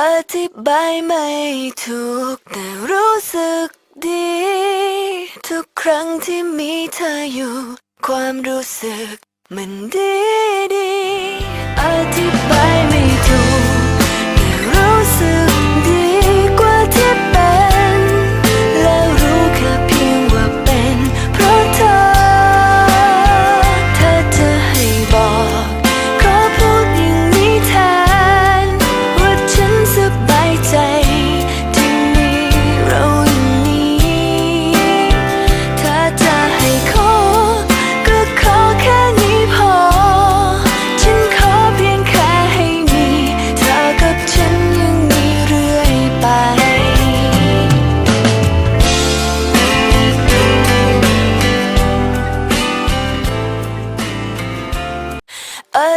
อธิบายไม่ถูกแต่รู้สึกดี ทุกครั้งที่มีเธออยู่ ความรู้สึกมันดีดี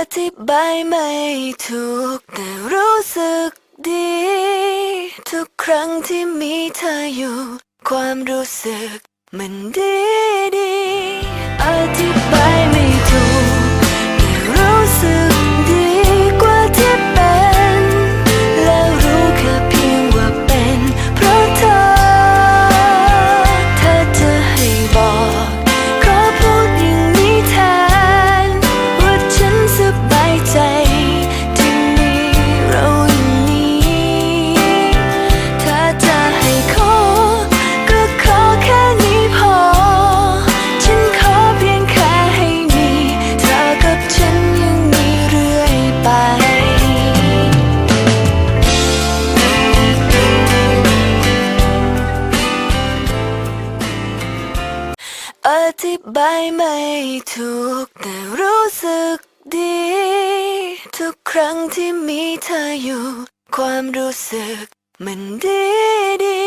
อธิบายไม่ถูกแต่รู้สึกดี ทุกครั้งที่มีเธออยู่ ความรู้สึกมันดีดีอธิบายไม่ อธิบายไม่ถูกแต่รู้สึกดี ทุกครั้งที่มีเธออยู่ ความรู้สึกมันดีดี